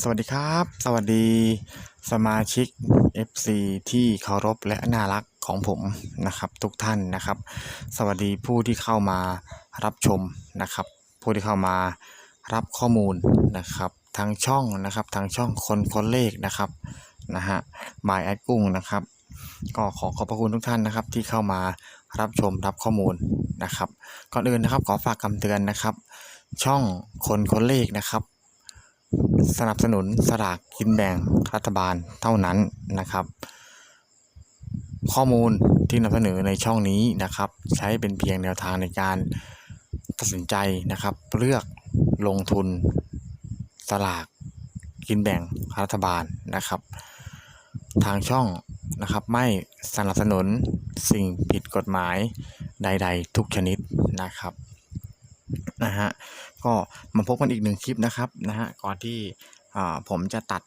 สวัสดีครับ สวัสดีสมาชิก FC ที่เคารพและน่ารักของผมนะครับ ทุกท่านนะครับ สวัสดีผู้ที่เข้ามารับชมนะครับ ผู้ที่เข้ามารับข้อมูลนะครับทางช่องนะครับทางช่องคนคนเลขนะครับนะฮะบายแอดกุ้งนะครับ ก็ขอขอบพระคุณทุกท่านนะครับ ที่เข้ามารับชมรับข้อมูลนะครับ ก่อนอื่นนะครับขอฝากคำเตือนนะครับ ช่องคนคนเลขนะครับ สนับสนุนสลากกินแบ่งรัฐบาลเท่านั้นนะครับ ข้อมูลที่นำเสนอในช่องนี้นะครับ ใช้เป็นเพียงแนวทางในการตัดสินใจนะครับ เลือกลงทุนสลากกินแบ่งรัฐบาลนะครับ ทางช่องนะครับไม่สนับสนุนสิ่งผิดกฎหมายใด ๆ ทุกชนิดนะครับ นะฮะก็มาพบกันอีกหนึ่งคลิปนะครับนะฮะก่อนที่อ่าผมจะตัด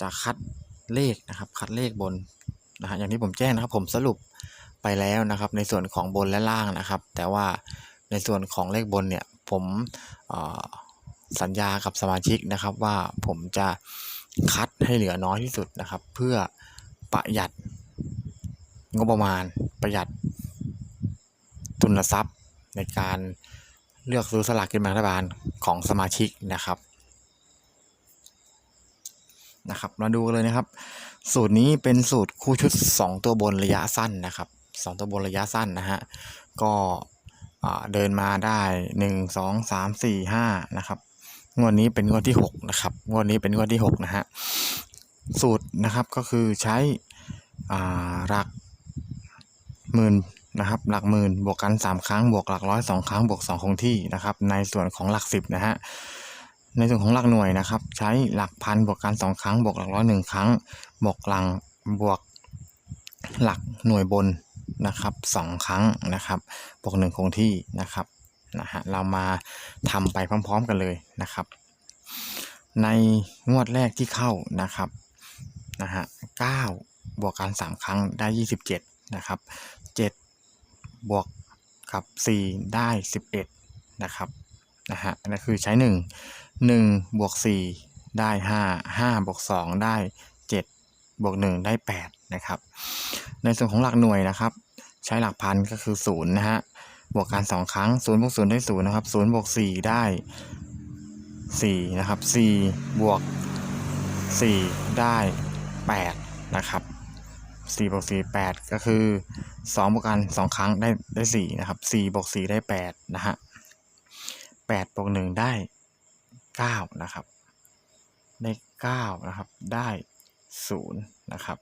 จะคัดเลขนะครับ คัดเลขบนนะฮะอย่างที่ผมแจ้งนะครับ ผมสรุปไปแล้วนะครับ ในส่วนของบนและล่างนะครับ แต่ว่าในส่วนของเลขบนเนี่ยผมอ่าสัญญากับสมาชิกนะครับว่าผมจะคัดให้เหลือน้อยที่สุดนะครับ เพื่อประหยัดงบประมาณประหยัดทุนทรัพย์ในการ เลือกซื้อสลากกินแบ่งรัฐบาลของสมาชิกนะครับนะครับ มาดูกันเลยนะครับ สูตรนี้เป็นสูตรคู่ชุด 2 ตัวบนระยะสั้นนะครับ 2 ตัวบนระยะสั้นนะฮะก็เดินมาได้ 1 2 3 4 5นะครับงวดนี้เป็นงวดที่6นะครับงวดนี้เป็นงวดที่6นะฮะสูตรนะครับก็คือใช้หลักหมื่น นะครับหลักหมื่นบวกกัน 3 ครั้งบวกหลักร้อยสองครั้งบวก2คงที่นะครับในส่วนของหลัก 10นะฮะในส่วนของหลักหน่วยนะครับ ใช้หลักพันบวกกัน 2 ครั้งบวกหลักร้อยหนึ่งครั้งบวกหลังบวกหลักหน่วยบนนะครับสองครั้งนะครับบวกหนึ่งคงที่นะครับนะฮะเรามาทำไปพร้อม ๆกันเลยนะครับ ในงวดแรกที่เข้านะครับนะฮะเก้าบวกกันสามครั้งได้ยี่สิบเจ็ดนะครับ บวกกับสี่ได้สิบเอ็ดนะครับนะฮะนั่นคือใช้หนึ่งหนึ่งบวกสี่ได้ห้าห้าบวกสองได้เจ็ดบวกหนึ่งได้แปดนะครับ ในส่วนของหลักหน่วยนะครับ ใช้หลักพันก็คือศูนย์นะฮะบวกกันสองครั้งศูนย์บวกศูนย์ได้ศูนย์นะครับศูนย์บวกสี่ได้สี่นะครับสี่บวกสี่ได้แปดนะครับ สี่บวกสี่แปดก็คือสองบวกกันสองครั้งได้ได้สี่นะครับสี่บวกสี่ได้แปดนะฮะแปดบวกหนึ่งได้เก้านะครับ ได้เก้านะครับ ได้ศูนย์นะครับ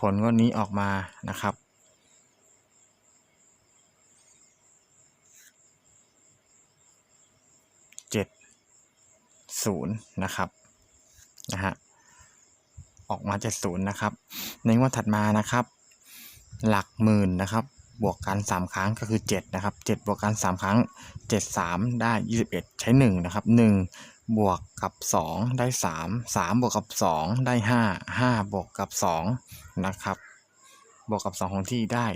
ผลงวดนี้ออกมานะครับเจ็ดศูนย์นะครับ นะฮะ ออกมาเจ็ดศูนย์นะครับ ในงวดถัดมานะครับ หลักหมื่นนะครับ บวกกันสามครั้งก็คือเจ็ดนะครับเจ็ดบวกกันสามครั้งเจ็ดสามได้ยี่สิบเอ็ดใช้หนึ่งนะครับหนึ่งบวกกับสองได้สามสามบวกกับสองได้ห้าห้าบวกกับสองนะครับ บวกกับสองของที่ได้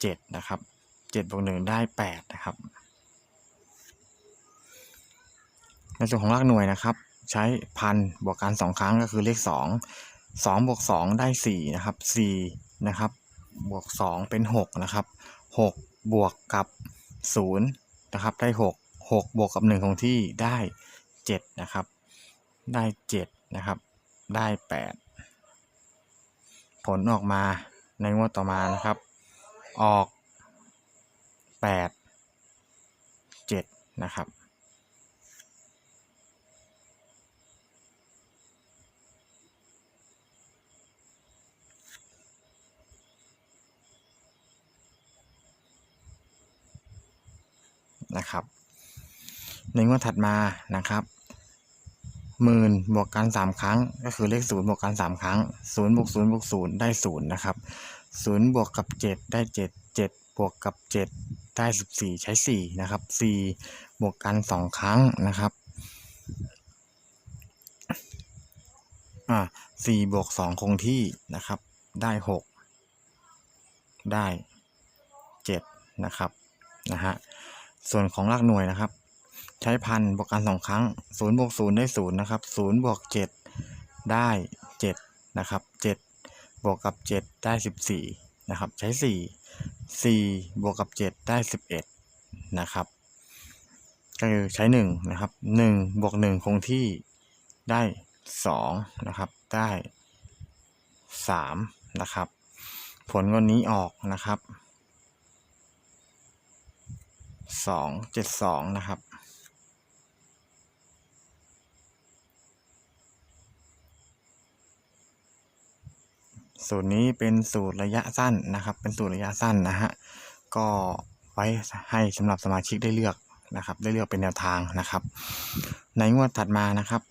เจ็ดนะครับเจ็ดบวกหนึ่งได้แปดนะครับในส่วนของรากหน่วยนะครับ ใช้พันบวกกันสองครั้งก็คือเลขสองสองบวกสองได้สี่นะครับสี่นะครับบวกสองเป็นหกนะครับหกบวกกับศูนย์นะครับ ได้หกหกบวกกับหนึ่งของที่ได้เจ็ดนะครับ ได้เจ็ดนะครับ ได้แปดผลออกมาในงวดต่อมานะครับ ออกแปดเจ็ดนะครับ นะครับ ในงวดถัดมานะครับหมื่นบวกกันสามครั้ง ก็คือเลขศูนย์บวกกันสามครั้งศูนย์บวกศูนย์บวกศูนย์ได้ศูนย์นะครับศูนย์บวกกับเจ็ดได้เจ็ดเจ็ดบวกกับเจ็ดได้สิบสี่ใช้สี่นะครับสี่บวกกันสองครั้งนะครับอ่าสี่บวกสองคงที่นะครับ ได้หกได้เจ็ดนะครับนะฮะ ส่วนของหลักหน่วยนะครับ ใช้พันบวกกันสองครั้งศูนย์บวกศูนย์ได้ศูนย์นะครับศูนย์บวกเจ็ดได้เจ็ดนะครับเจ็ดบวกกับเจ็ดได้สิบสี่นะครับใช้สี่สี่บวกกับเจ็ดได้สิบเอ็ดนะครับก็คือใช้หนึ่งนะครับหนึ่งบวกหนึ่งคงที่ได้สองนะครับได้สามนะครับผลวันนี้ออกนะครับ สองเจ็ดสองนะครับ สูตรนี้เป็นสูตรระยะสั้นนะครับ เป็นสูตรระยะสั้นนะฮะ ก็ไว้ให้สำหรับสมาชิกได้เลือกนะครับ ได้เลือกเป็นแนวทางนะครับ ในงวดถัดมานะครับ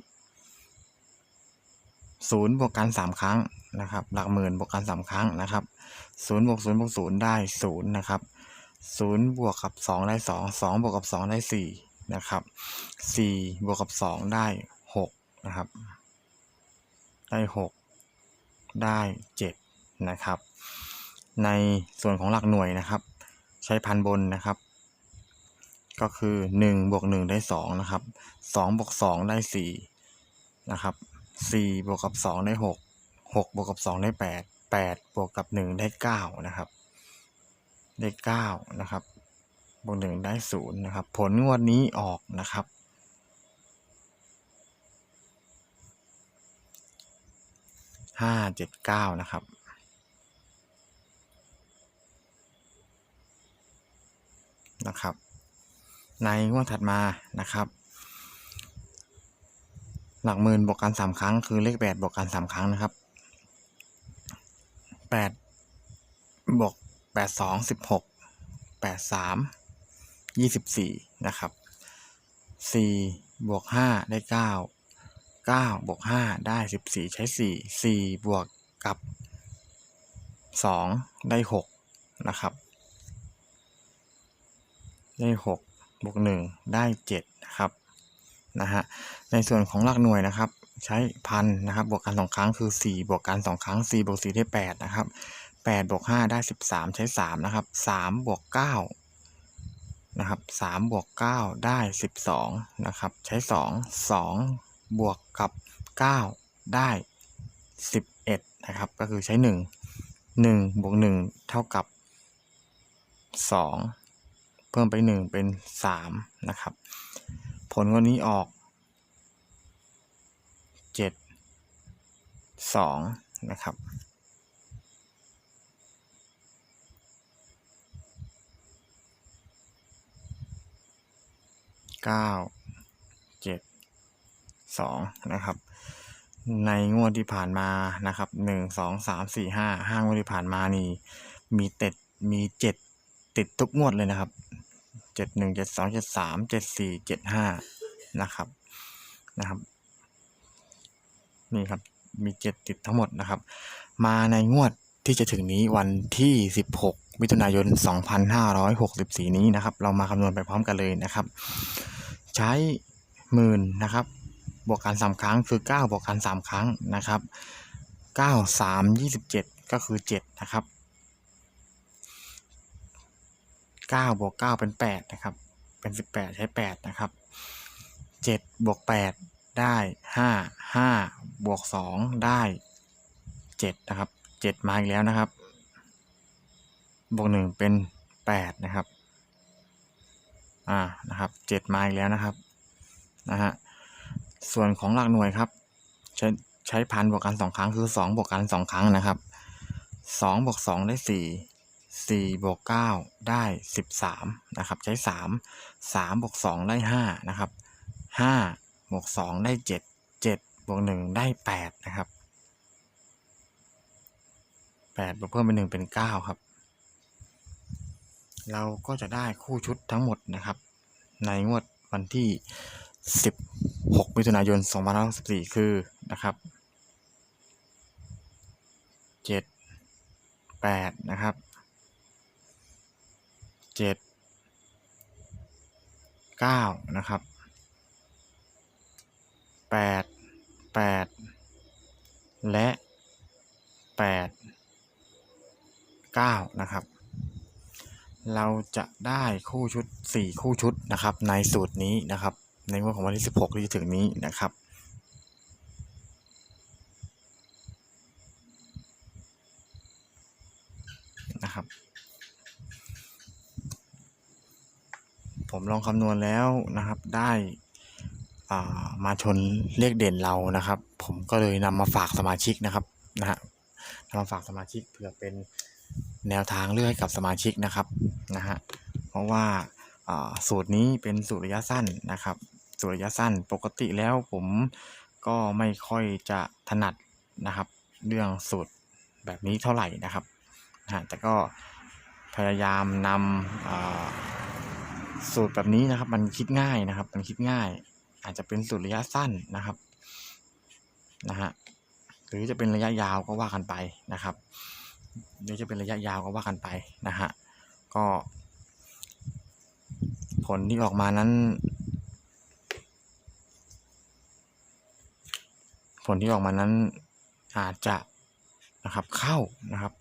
ศูนย์บวกกันสามครั้งนะครับ หลักหมื่นบวกกันสามครั้งนะครับศูนย์บวกศูนย์บวกศูนย์ได้ศูนย์นะครับ ศูนย์บวกกับสองได้สองสองบวกกับสองได้สี่นะครับสี่บวกกับสองได้หกนะครับ ได้หกได้เจ็ดนะครับ ในส่วนของหลักหน่วยนะครับ ใช้พันบนนะครับ ก็คือหนึ่งบวกหนึ่งได้สองนะครับสองบวกสองได้สี่นะครับสี่บวกกับสองได้หกหกบวกกับสองได้แปดแปดบวกกับหนึ่งได้เก้านะครับ ได้เก้านะครับ บวกหนึ่งได้ศูนย์นะครับ ผลงวดนี้ออกนะครับ ห้าเจ็ดเก้านะครับนะครับ ในงวดถัดมานะครับ หลักหมื่นบวกกันสามครั้ง คือเลขแปดบวกกันสามครั้งนะครับแปดบวก แปดสองสิบหกแปดสามยี่สิบสี่นะครับสี่บวกห้าได้เก้าเก้าบวกห้าได้สิบสี่ใช้สี่สี่บวกกับสองได้หกนะครับ ได้หกบวกหนึ่งได้เจ็ดนะครับนะฮะในส่วนของหลักหน่วยนะครับ ใช้พันนะครับบวกกันสองครั้งคือสี่บวกกันสองครั้งสี่บวกสี่ได้แปดนะครับ แปดบวกห้าได้สิบสามใช้สามนะครับสามบวกเก้านะครับสามบวกเก้าได้สิบสองนะครับ ใช้สองสองบวกกับเก้าได้สิบเอ็ดนะครับ ก็คือใช้หนึ่งหนึ่งบวกหนึ่งเท่ากับสองเพิ่มไปหนึ่งเป็นสามนะครับ ผลวันนี้ออกเจ็ดสองนะครับ เก้าเจ็ดสองนะครับ ในงวดที่ผ่านมานะครับหนึ่งสองสามสี่ห้าห้างวดที่ผ่านมานี่มีเต็ดมีเจ็ดติดทุกงวดเลยนะครับเจ็ดหนึ่งเจ็ดสองเจ็ดสามเจ็ดสี่เจ็ดห้านะครับนะครับนี่ครับมีเจ็ดติดทั้งหมดนะครับ มาในงวดที่จะถึงนี้วันที่สิบหก 16 มิถุนายน 2564 นี้นะครับ เรามาคำนวณไปพร้อมกันเลยนะครับ ใช้หมื่นนะครับ บวกกันสามครั้งคือ 9 บวกกันสามครั้งนะครับ 9 3 27 ก็คือ 7 นะครับ 9 บวก 9 เป็น 8 นะครับ เป็น 18 ใช้ 8 นะครับ 7 บวก 8 ได้ 5 5 บวก 2 ได้ 7 นะครับ 7 มาอีกแล้วนะครับ บวก1เป็น8นะครับ อ่า นะครับ7มาอีกแล้วนะครับ นะฮะ ส่วนของหลักหน่วยครับ ใช้ใช้พันบวกกันสองครั้งคือสองบวกกันสองครั้งนะครับสองบวกสองได้สี่สี่บวกเก้าได้สิบสามนะครับ ใช้สามสามบวกสองได้ห้านะครับห้าบวกสองได้เจ็ดเจ็ดบวกหนึ่งได้แปดนะครับแปดบวกเพิ่มเป็นหนึ่งเป็นเก้าครับ เราก็จะได้คู่ชุดทั้งหมดนะครับ ในงวดวันที่ 16 มิถุนายน 2564 คือนะครับ 7 8 นะครับ 7 9 นะครับ 8 8 และ 8 9 นะครับ เราจะได้คู่ชุด 4 คู่ชุดนะครับ ในสูตรนี้นะครับ ในงวดของวันที่ 16 ที่จะถึงนี้นะครับ นะครับ ผมลองคำนวณแล้วนะครับได้อ่ามาชนเลขเด่นเรานะครับ ผมก็เลยนำมาฝากสมาชิกนะครับนะฮะนำมาฝากสมาชิกเพื่อเป็นแนวทางเลือกให้กับสมาชิกนะครับ นะฮะเพราะว่าสูตรนี้เป็นสูตรระยะสั้นนะครับ สูตรระยะสั้นปกติแล้วผมก็ไม่ค่อยจะถนัดนะครับ เรื่องสูตรแบบนี้เท่าไหร่นะครับนะฮะแต่ก็พยายามนำสูตรแบบนี้นะครับ มันคิดง่ายนะครับ มันคิดง่าย อาจจะเป็นสูตรระยะสั้นนะครับนะฮะหรือจะเป็นระยะยาวก็ว่ากันไปนะครับหรือจะเป็นระยะยาวก็ว่ากันไปนะฮะ ก็ ผลที่ออกมานั้น ผลที่ออกมานั้นอาจจะนะครับเข้านะครับ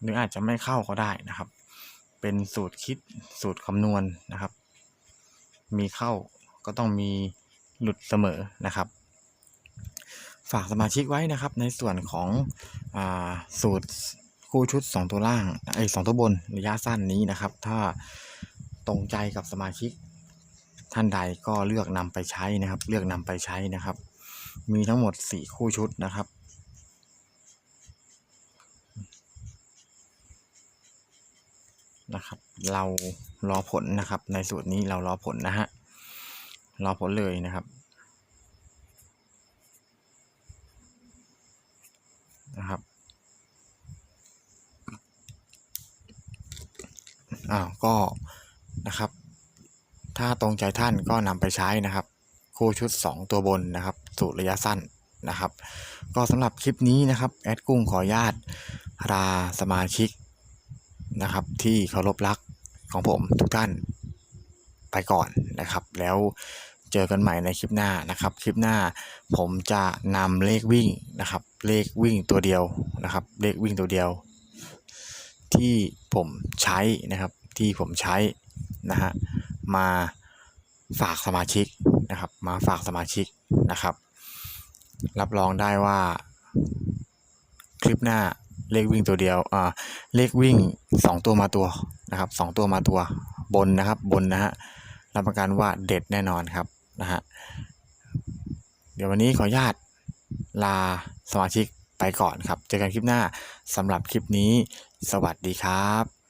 หรืออาจจะไม่เข้าก็ได้นะครับ เป็นสูตรคิดสูตรคำนวณนะครับ มีเข้าก็ต้องมีหลุดเสมอนะครับ ฝากสมาชิกไว้นะครับในส่วนของอาสูตร คู่ชุด 2 ตัวล่างไอ้สองตัวบนระยะสั้นนี้นะครับ ถ้าตรงใจกับสมาชิกท่านใดก็เลือกนำไปใช้นะครับ เลือกนำไปใช้นะครับ มีทั้งหมด 4 คู่ชุดนะครับนะครับ เรารอผลนะครับ ในสูตรนี้เรารอผลนะฮะรอผลเลยนะครับนะครับ อ้าวก็นะครับ ถ้าตรงใจท่านก็นำไปใช้นะครับ คู่ชุด 2 ตัวบนนะครับ สูตรระยะสั้นนะครับ ก็สำหรับคลิปนี้นะครับแอดกุ้งขออนุญาตลาสมาชิกนะครับ ที่เคารพรักของผมทุกท่านไปก่อนนะครับ แล้วเจอกันใหม่ในคลิปหน้านะครับ คลิปหน้าผมจะนำเลขวิ่งนะครับ เลขวิ่งตัวเดียวนะครับ เลขวิ่งตัวเดียว ที่ผมใช้นะครับที่ผมใช้นะฮะมาฝากสมาชิกนะครับ มาฝากสมาชิกนะครับ รับรองได้ว่าคลิปหน้าเลขวิ่งตัวเดียวอ่าเลขวิ่งสองตัวมาตัวนะครับสองตัวมาตัวบนนะครับบนนะฮะรับประกันว่าเด็ดแน่นอนครับนะฮะเดี๋ยววันนี้ขออนุญาตลาสมาชิกไปก่อนครับ เจอกันคลิปหน้าสำหรับคลิปนี้ สวัสดีครับ